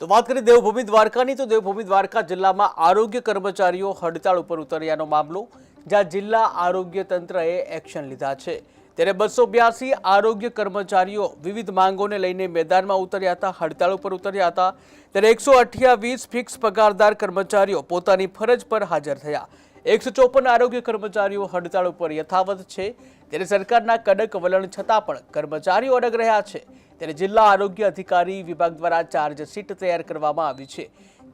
તો વાત કરીએ દેવભૂમિ દ્વારકાની, તો દેવભૂમિ દ્વારકા જિલ્લામાં આરોગ્ય કર્મચારીઓ હડતાળ ઉપર ઉતર્યાનો મામલો, જ્યાં જિલ્લા આરોગ્ય તંત્રએ એક્શન લીધા છે. ત્યારે બસો બ્યાસી આરોગ્ય કર્મચારીઓ વિવિધ માંગોને લઈને મેદાનમાં ઉતર્યા હતા, હડતાળ ઉપર ઉતર્યા હતા. ત્યારે એકસો અઠ્યાવીસ ફિક્સ પગારદાર કર્મચારીઓ પોતાની ફરજ પર હાજર થયા. એકસો ચોપન આરોગ્ય કર્મચારીઓ હડતાળ ઉપર યથાવત છે. ત્યારે સરકારના કડક વલણ છતાં પણ કર્મચારીઓ અડગ રહ્યા છે. ત્યારે જિલ્લા આરોગ્ય અધિકારી વિભાગ દ્વારા ચાર્જ શીટ તૈયાર કરવામાં આવી છે,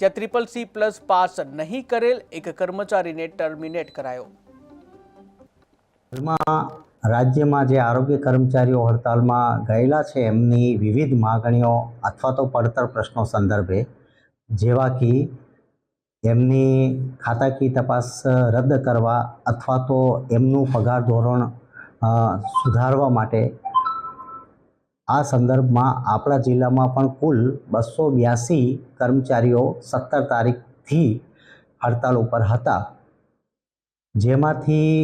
જ્યાં ટ્રિપલ સી પ્લસ પાસ નહીં કરેલ એક કર્મચારીને ટર્મિનેટ કરાયો. હાલમાં રાજ્યમાં જે આરોગ્ય કર્મચારીઓ હડતાલમાં ગયેલા છે, એમની વિવિધ માગણીઓ અથવા તો પડતર પ્રશ્નો સંદર્ભે, જેવા કે એમની ખાતાકીય તપાસ રદ કરવા અથવા તો એમનું પગાર ધોરણ સુધારવા માટે આ સંદર્ભમાં આપણા જિલ્લામાં પણ કુલ બસો બ્યાસી કર્મચારીઓ સત્તર તારીખથી હડતાલ ઉપર હતા. જેમાંથી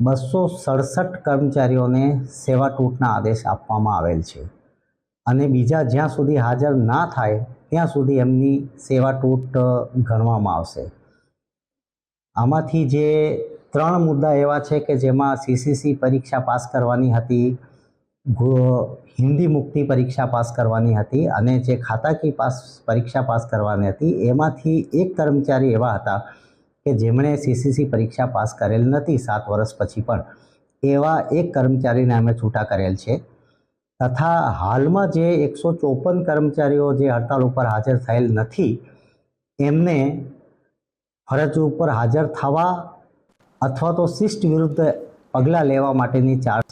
બસો સડસઠ કર્મચારીઓને સેવા તૂટના આદેશ આપવામાં આવેલ છે. અને બીજા જ્યાં સુધી હાજર ના થાય, ત્યાં સુધી એમની સેવા તૂટ ગણવામાં આવશે. આમાંથી જે ત્રણ મુદ્દા એવા છે કે જેમાં સીસીસી પરીક્ષા પાસ કરવાની હતી હિન્દી મુક્તિ પરીક્ષા પાસ કરવાની હતી અને જે ખાતાકી પાસ, પરીક્ષા પાસ કરવાની હતી, એમાંથી એક કર્મચારી એવા હતા કે જેમણે સીસીસી પરીક્ષા પાસ કરેલ નથી સાત વર્ષ પછી પણ. એવા એક કર્મચારીને અમે છૂટા કરેલ છે. તથા હાલમાં જે એકસો ચોપન કર્મચારીઓ જે હડતાલ ઉપર હાજર થયેલ નથી, એમને ફરજ ઉપર હાજર થવા અથવા તો શિસ્ટ વિરુદ્ધ પગલાં લેવા માટેની ચાર્જ